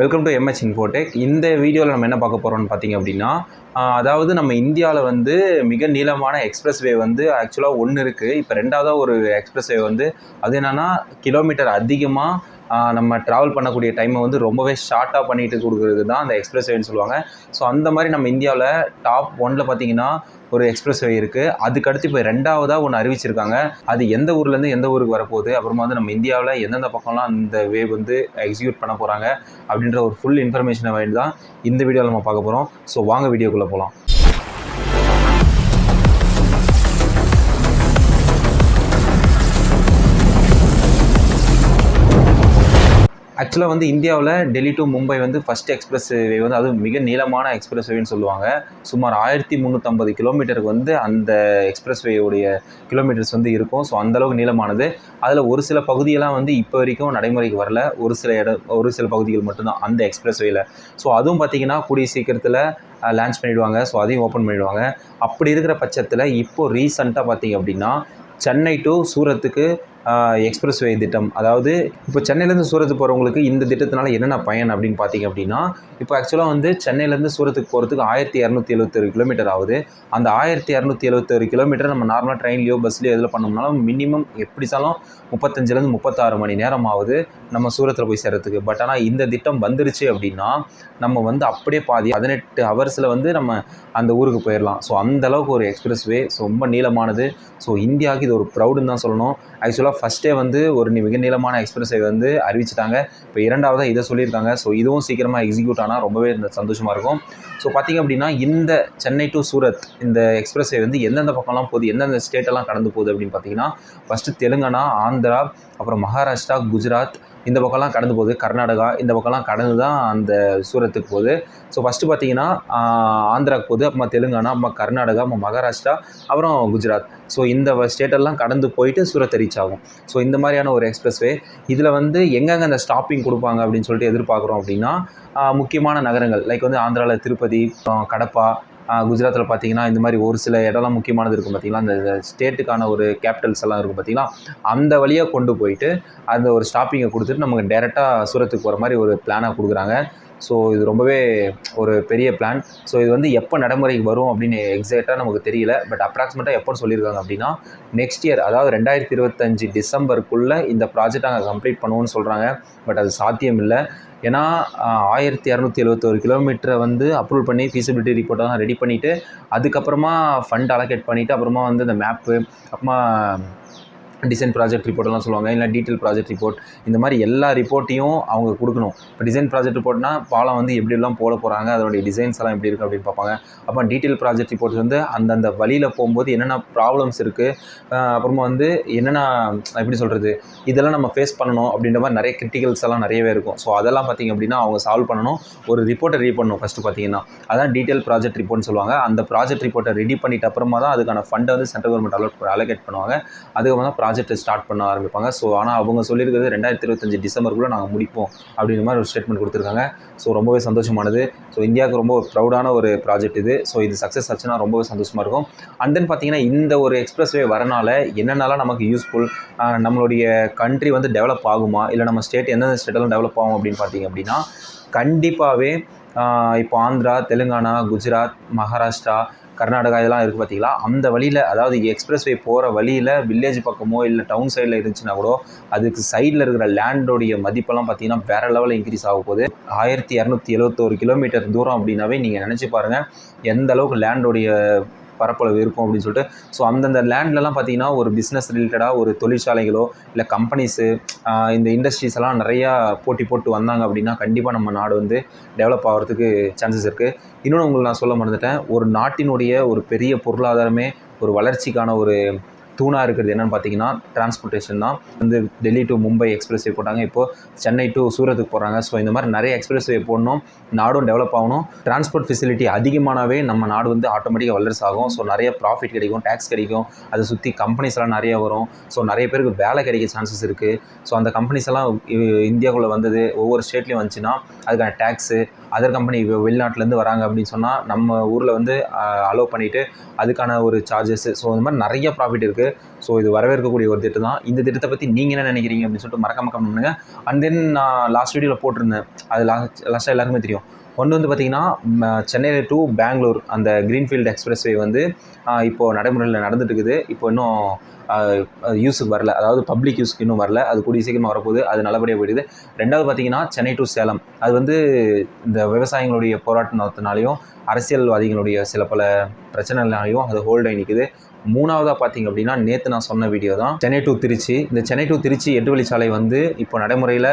Welcome to MH Infotech இந்த வீடியோவில் நம்ம என்ன பார்க்க போகிறோம்னு பார்த்தீங்க அப்படின்னா அதாவது நம்ம இந்தியாவில் வந்து மிக நீளமான எக்ஸ்பிரஸ் வே வந்து ஆக்சுவலாக ஒன்று இருக்குது இப்போ ரெண்டாவதாக ஒரு எக்ஸ்பிரஸ் வே வந்து அது என்னென்னா கிலோமீட்டர் அதிகமாக நம்ம ட்ராவல் பண்ணக்கூடிய டைமை வந்து ரொம்பவே ஷார்ட்டாக பண்ணிட்டு கொடுக்குறது தான் அந்த எக்ஸ்பிரஸ் வேன்னு சொல்லுவாங்க. ஸோ அந்த மாதிரி நம்ம இந்தியாவில் டாப் ஒனில் பார்த்தீங்கன்னா ஒரு எக்ஸ்பிரஸ் வே இருக்குது அதுக்கடுத்து இப்போ ரெண்டாவதாக ஒன்று அறிவிச்சிருக்காங்க. அது எந்த ஊர்லேருந்து எந்த ஊருக்கு வரப்போகுது? அப்புறமா வந்து நம்ம இந்தியாவில் எந்தெந்த பக்கம்லாம் அந்த வே வந்து எக்ஸிக்யூட் பண்ண போகிறாங்க அப்படின்ற ஒரு ஃபுல் இன்ஃபர்மேஷனை வேண்டி தான் இந்த வீடியோவில் நம்ம பார்க்க போகிறோம் ஸோ வாங்க வீடியோக்குள்ளே போகலாம் ஆக்சுவலாக வந்து இந்தியாவில் டெல்லி டு மும்பை வந்து ஃபஸ்ட் எக்ஸ்பிரஸ் வே வந்து அது மிக நீளமான எக்ஸ்பிரஸ் வேன்னு சொல்லுவாங்க. சுமார் ஆயிரத்தி முந்நூற்றம்பது கிலோமீட்டருக்கு வந்து அந்த எக்ஸ்பிரஸ் வேயுடைய கிலோமீட்டர்ஸ் வந்து இருக்கும். ஸோ அந்தளவுக்கு நீளமானது. அதில் ஒரு சில பகுதியெல்லாம் வந்து இப்போ வரைக்கும் நடைமுறைக்கு வரல. ஒரு சில இடம் ஒரு சில பகுதிகள் மட்டும்தான் அந்த எக்ஸ்பிரஸ் வேயில் ஸோ அதுவும் பார்த்திங்கன்னா கூடிய சீக்கிரத்தில் லான்ச் பண்ணிவிடுவாங்க ஸோ அதையும் ஓப்பன் பண்ணிவிடுவாங்க அப்படி இருக்கிற பட்சத்தில் இப்போது ரீசண்டாக பார்த்தீங்க அப்படின்னா சென்னை டு சூரத்துக்கு எக்ஸ்பிரஸ் வே திட்டம். அதாவது இப்போ சென்னையிலேருந்து சூரத்துக்கு போகிறவங்களுக்கு இந்த திட்டத்தினால என்னென்ன பயன் அப்படின்னு பார்த்தீங்க அப்படின்னா இப்போ ஆக்சுவலாக வந்து சென்னையிலேருந்து சூரத்துக்கு போகிறதுக்கு ஆயிரத்தி இரநூத்தி எழுபத்தொரு கிலோமீட்டர் ஆகுது. அந்த ஆயிரத்தி இரநூத்தி எழுபத்தொரு கிலோமீட்டர் நம்ம நார்மலாக ட்ரெயின்லையோ பஸ்லையோ எதில் பண்ணோம்னாலும் மினிமம் எப்படிச்சாலும் முப்பத்தஞ்சுலேருந்து முப்பத்தாறு மணி நேரம் ஆகுது நம்ம சூரத்தில் போய் சேர்றதுக்கு பட் ஆனால் இந்த திட்டம் வந்துருச்சு அப்படின்னா நம்ம வந்து அப்படியே பாதி பதினெட்டு ஹவர்ஸில் வந்து நம்ம அந்த ஊருக்கு போயிடலாம் ஸோ அந்தளவுக்கு ஒரு எக்ஸ்பிரஸ் வே ஸோ ரொம்ப நீளமானது. ஸோ இந்தியாவுக்கு இது ஒரு ப்ரௌடுன்னு தான் சொல்லணும். ஆக்சுவலாக ஃபஸ்ட்டே வந்து ஒரு மிக நீளமான எக்ஸ்பிரஸ் வந்து அறிவிச்சிட்டாங்க. இப்போ இரண்டாவதாக இதை சொல்லியிருக்காங்க. ஸோ இதுவும் சீக்கிரமாக எக்ஸிக்யூட் ஆனால் ரொம்பவே இந்த சந்தோஷமாக இருக்கும். ஸோ பார்த்தீங்க அப்படின்னா இந்த சென்னை டு சூரத் இந்த எக்ஸ்பிரஸ்வே வந்து எந்தெந்த பக்கம்லாம் போகுது எந்தெந்த ஸ்டேட்டெல்லாம் கடந்து போகுது அப்படின்னு பார்த்தீங்கன்னா ஃபஸ்ட்டு தெலுங்கானா ஆந்திரா அப்புறம் மகாராஷ்டிரா குஜராத் இந்த பக்கம்லாம் கடந்து போகுது. கர்நாடகா இந்த பக்கம்லாம் கடந்து தான் அந்த சூரத்துக்கு போகுது. ஸோ ஃபஸ்ட்டு பார்த்தீங்கன்னா ஆஹ், ஆந்திராக்கு போகுது. அப்புறமா தெலுங்கானா அப்புறமா கர்நாடகா அப்புறம் மகாராஷ்டிரா அப்புறம் குஜராத். ஸோ இந்த ஸ்டேட்டெல்லாம் கடந்து போயிட்டு சூரத் ரீச் ஆகும். ஸோ இந்த மாதிரியான ஒரு எக்ஸ்பிரஸ்வே. இதில் வந்து எங்கெங்கே அந்த ஸ்டாப்பிங் கொடுப்பாங்க அப்படின்னு சொல்லிட்டு எதிர்பார்க்குறோம் அப்படின்னா முக்கியமான நகரங்கள். லைக் வந்து ஆந்திராவில் திருப்பதி கடப்பா குஜராத்தில் பார்த்தீங்கன்னா இந்த மாதிரி ஒரு சில இடம்லாம் முக்கியமானது இருக்கும் பார்த்தீங்களா? அந்த ஸ்டேட்டுக்கான ஒரு கேபிட்டல்ஸ் எல்லாம் இருக்கும் பார்த்தீங்கன்னா அந்த வழியாக கொண்டு போயிட்டு அந்த ஒரு ஸ்டாப்பிங்கை கொடுத்துட்டு நமக்கு டேரெக்டாக சூரத்துக்கு போகிற மாதிரி ஒரு பிளானாக கொடுக்குறாங்க. ஸோ இது ரொம்பவே ஒரு பெரிய பிளான் ஸோ இது வந்து எப்போ நடைமுறைக்கு வரும் அப்படின்னு எக்ஸாக்டாக நமக்கு தெரியல. பட் அப்ராக்சிமேட்டாக எப்போ சொல்லியிருக்காங்க அப்படின்னா நெக்ஸ்ட் இயர் அதாவது ரெண்டாயிரத்தி இருபத்தஞ்சு டிசம்பருக்குள்ளே இந்த ப்ராஜெக்ட் நாங்கள் கம்ப்ளீட் பண்ணுவோம்னு சொல்கிறாங்க பட் அது சாத்தியம் இல்லை ஏன்னா ஆயிரத்தி இரநூத்தி எழுபத்தோரு கிலோமீட்டரை வந்து அப்ரூவ் பண்ணி ஃபீஸிபிலிட்டி ரிப்போர்ட்டெல்லாம் ரெடி பண்ணிவிட்டு அதுக்கப்புறமா ஃபண்ட் அலோகேட் பண்ணிவிட்டு அப்புறமா வந்து இந்த மேப்பு அப்புறமா டிசைன் ப்ராஜெக்ட் ரிப்போர்ட்லாம் சொல்லுவாங்க இல்லை டீட்டெயில் ப்ராஜெக்ட் ரிப்போர்ட் இந்த மாதிரி எல்லா ரிப்போர்ட்டையும் அவங்க கொடுக்கணும். இப்போ டிசைன் ப்ராஜெக்ட் ரிப்போர்ட்னா பாலம் வந்து எப்படிலாம் போட போகிறாங்க அதனுடைய டிசைன்ஸ் எல்லாம் எப்படி இருக்குது அப்படின்னு பார்ப்பாங்க. அப்போ டீட்டெயில் ப்ராஜெக்ட் ரிப்போர்ட் வந்து அந்தந்த வழியில் போகும்போது என்னென்ன ப்ராப்ளம்ஸ் இருக்குது அப்புறமா வந்து என்னென்ன எப்படி சொல்கிறது இதெல்லாம் நம்ம ஃபேஸ் பண்ணணும் அப்படின்ற மாதிரி நிறைய கிரிட்டிகல்ஸ் எல்லாம் நிறையவே இருக்கும். ஸோ அதெல்லாம் பார்த்திங்க அப்படின்னா அவங்க சால்வ் பண்ணணும் ஒரு ரிப்போர்ட்டை ரெடி பண்ணணும் ஃபஸ்ட்டு பார்த்தீங்கன்னா. அதான் டீட்டெயில் ப்ராஜெக்ட் ரிப்போர்ட்னு சொல்லுவாங்க. அந்த ப்ராஜெக்ட் ரிப்போர்ட்டை ரெடி பண்ணிட்டு அப்புறமா தான் அதுக்கான ஃபண்டை வந்து சென்ட்ரல் கவர்மெண்ட் அலோட் அலோகேட் பண்ணுவாங்க. அதுக்கப்புறம் தான் ப்ராஜெக்ட்டை ஸ்டார்ட் பண்ண ஆரம்பிப்பாங்க. ஸோ ஆனால் அவங்க சொல்லியிருக்கிறது ரெண்டாயிரத்தி இருபத்தஞ்சு டிசம்பருக்குள்ளே நாங்கள் முடிப்போம் அப்படின்ற மாதிரி ஒரு ஸ்டேட்மெண்ட் கொடுத்துருக்காங்க. ஸோ ரொம்பவே சந்தோஷமானது. ஸோ இந்தியாவுக்கு ரொம்ப ப்ரௌடான ஒரு ப்ராஜெக்ட் இது. ஸோ இது சக்ஸஸ் ஆச்சுன்னா ரொம்பவே சந்தோஷமாக இருக்கும். அண்ட் தென் பார்த்தீங்கன்னா இந்த ஒரு எக்ஸ்பிரஸ் வே வரனால என்னென்னலாம் நமக்கு யூஸ்ஃபுல் நம்மளுடைய கண்ட்ரி வந்து டெவலப் ஆகுமா? இல்லை நம்ம ஸ்டேட் எந்தெந்த ஸ்டேட்டெல்லாம் டெவலப் ஆகும் அப்படின்னு பார்த்தீங்க அப்படின்னா கண்டிப்பாகவே இப்போ ஆந்திரா தெலுங்கானா குஜராத் மகாராஷ்டிரா கர்நாடகா இதெல்லாம் இருக்குது பார்த்தீங்களா அந்த வழியில் அதாவது எக்ஸ்பிரஸ் வே போகிற வழியில் வில்லேஜ் பக்கமோ இல்லை டவுன் சைடில் இருந்துச்சுன்னா கூட அதுக்கு சைடில் இருக்கிற லேண்டோடைய மதிப்பெல்லாம் பார்த்தீங்கன்னா வேற லெவலில் இன்க்ரீஸ் ஆக போகுது. ஆயிரத்தி இரநூத்தி எழுபத்தோரு கிலோமீட்டர் தூரம் அப்படின்னாவே நீங்கள் நினச்சி பாருங்கள் எந்த அளவுக்கு லேண்டோடைய பரப்பளவு இருக்கும் அப்படின்னு சொல்லிட்டு. ஸோ அந்தந்த லேண்ட்லலாம் பார்த்தீங்கன்னா ஒரு பிஸ்னஸ் ரிலேட்டடாக ஒரு தொழிற்சாலைகளோ இல்லை கம்பெனிஸு இந்த இண்டஸ்ட்ரீஸ் எல்லாம் நிறையா போட்டி போட்டு வந்தாங்க அப்படின்னா கண்டிப்பாக நம்ம நாடு வந்து டெவலப் ஆகிறதுக்கு சான்சஸ் இருக்குது இன்னொன்று உங்களுக்கு நான் சொல்ல மறந்துட்டேன். ஒரு நாட்டினுடைய ஒரு பெரிய பொருளாதாரமே ஒரு வளர்ச்சிக்கான ஒரு தூணாக இருக்கிறது என்னென்னு பார்த்தீங்கன்னா டிரான்ஸ்போர்ட்டேஷன் தான். வந்து டெல்லி டு மும்பை எக்ஸ்பிரஸ்வே போட்டாங்க. இப்போது சென்னை டு சூரத்துக்கு போகிறாங்க ஸோ இந்த மாதிரி நிறைய எக்ஸ்பிரஸ்வே போடணும். நாடும் டெவலப் ஆகணும். டிரான்ஸ்போர்ட் ஃபெசிலிட்டி அதிகமானாவே நம்ம நாடு வந்து ஆட்டோமேட்டிக்காக வல்லரசு ஆகும். ஸோ நிறைய ப்ராஃபிட் கிடைக்கும் டேக்ஸ் கிடைக்கும். அதை சுற்றி கம்பெனிஸ் எல்லாம் நிறைய வரும். ஸோ நிறைய பேருக்கு வேலை கிடைக்க சான்சஸ் இருக்குது ஸோ அந்த கம்பெனிஸ் எல்லாம் இந்தியாவுக்குள்ளே வந்தது ஒவ்வொரு ஸ்டேட்லேயும் வந்துச்சுன்னா அதுக்கான டேக்ஸு அதர் கம்பெனி வெளிநாட்டிலேருந்து வராங்க அப்படின்னு சொன்னால் நம்ம ஊரில் வந்து அலோவ் பண்ணிவிட்டு அதுக்கான ஒரு சார்ஜஸ் ஸோ இந்த மாதிரி நிறைய ப்ராஃபிட் இருக்குது ஸோ இது வரவேற்கக்கூடிய ஒரு திட்டம் தான். இந்த திட்டத்தை பற்றி நீங்கள் என்ன நினைக்கிறீங்க அப்படின்னு சொல்லிட்டு மறக்காம கமெண்ட் பண்ணுங்கள் அண்ட் தென் நான் லாஸ்ட் வீடியோவில் போட்டிருந்தேன். அது லாஸ்ட் லாஸ்ட்டாக எல்லாருக்குமே தெரியும். ஒன்று வந்து பார்த்திங்கன்னா சென்னையில் டு பெங்களூர் அந்த க்ரீன்ஃபீல்டு எக்ஸ்பிரஸ்வே வந்து இப்போது நடைமுறையில் நடந்துட்டுருக்குது இப்போ இன்னும் யூஸுக்கு வரல. அதாவது பப்ளிக் யூஸ்க்கு இன்னும் வரல. அது கூடிய சீக்கிரமாக வரப்போகுது. அது நல்லபடியாக போயிடுது. ரெண்டாவது பார்த்தீங்கன்னா சென்னை டு சேலம். அது வந்து இந்த விவசாயிகளுடைய போராட்டத்தினாலையும் அரசியல்வாதிகளுடைய சில பல பிரச்சனைகளாலையும் அது ஹோல்டாகி ஆகி நிற்குது மூணாவதாக பார்த்தீங்க அப்படின்னா நேற்று நான் சொன்ன வீடியோ தான். சென்னை டு திருச்சி. இந்த சென்னை டு திருச்சி எட்டு வழிச்சாலை வந்து இப்போ நடைமுறையில்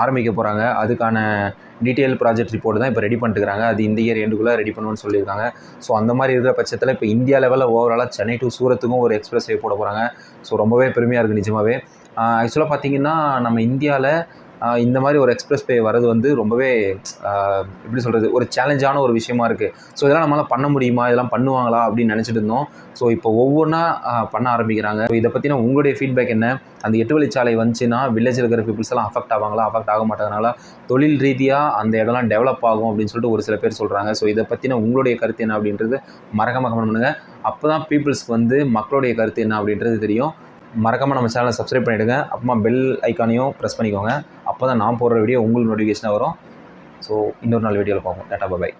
ஆரம்பிக்க போகிறாங்க அதுக்கான டீட்டெயில் ப்ராஜெக்ட் ரிப்போர்ட் தான் இப்போ ரெடி பண்ணிட்டுருக்காங்க. அது இந்த இயர் எண்டுக்குள்ளே ரெடி பண்ணுவோன்னு சொல்லியிருக்காங்க. ஸோ அந்த மாதிரி இருக்கிற பட்சத்தில் இப்போ இந்தியா லெவலில் ஓவராலாக சென்னை டு சூரத்துக்கும் ஒரு எக்ஸ்பிரஸ் வே போட போகிறாங்க ஸோ ரொம்பவே பெருமையாக இருக்குது நிஜமாகவே ஆக்சுவலாக பார்த்தீங்கன்னா நம்ம இந்தியாவில் இந்த மாதிரி ஒரு எக்ஸ்பிரஸ் வே வரது வந்து ரொம்பவே எப்படி சொல்கிறது ஒரு சேலஞ்சான ஒரு விஷயமா இருக்குது ஸோ இதெல்லாம் நம்மளால் பண்ண முடியுமா? இதெல்லாம் பண்ணுவாங்களா? அப்படின்னு நினச்சிட்டு இருந்தோம். ஸோ இப்போ ஒவ்வொன்றா பண்ண ஆரம்பிக்கிறாங்க. இதை பற்றின உங்களுடைய ஃபீட்பேக் என்ன? அந்த எட்டு வழிச்சாலை வந்துச்சுன்னா வில்லேஜில் இருக்கிற பீப்புள்ஸ் எல்லாம் அஃபெக்ட் ஆவாங்களா? அஃபெக்ட் ஆக மாட்டதுனால தொழில் ரீதியாக அந்த இடம்லாம் டெவலப் ஆகும் அப்படின்னு சொல்லிட்டு ஒரு சில பேர் சொல்கிறாங்க ஸோ இதை பற்றின உங்களுடைய கருத்து என்ன அப்படின்றது மறக்காம கமெண்ட் பண்ணுங்கள் அப்போ தான் பீப்புள்ஸ்க்கு வந்து மக்களுடைய கருத்து என்ன அப்படின்றது தெரியும். மறக்காமல் நம்ம சேனலை சப்ஸ்கிரைப் பண்ணிவிடுங்க அப்புறமா பெல் ஐக்கானையும் ப்ரெஸ் பண்ணிக்கோங்க. அப்போ தான் நான் போடுற வீடியோ உங்களுக்கு நோட்டிஃபிகேஷனாக வரும். ஸோ இன்னொரு நாள் வீடியோவில் பார்ப்போம். டாட்டா பாய்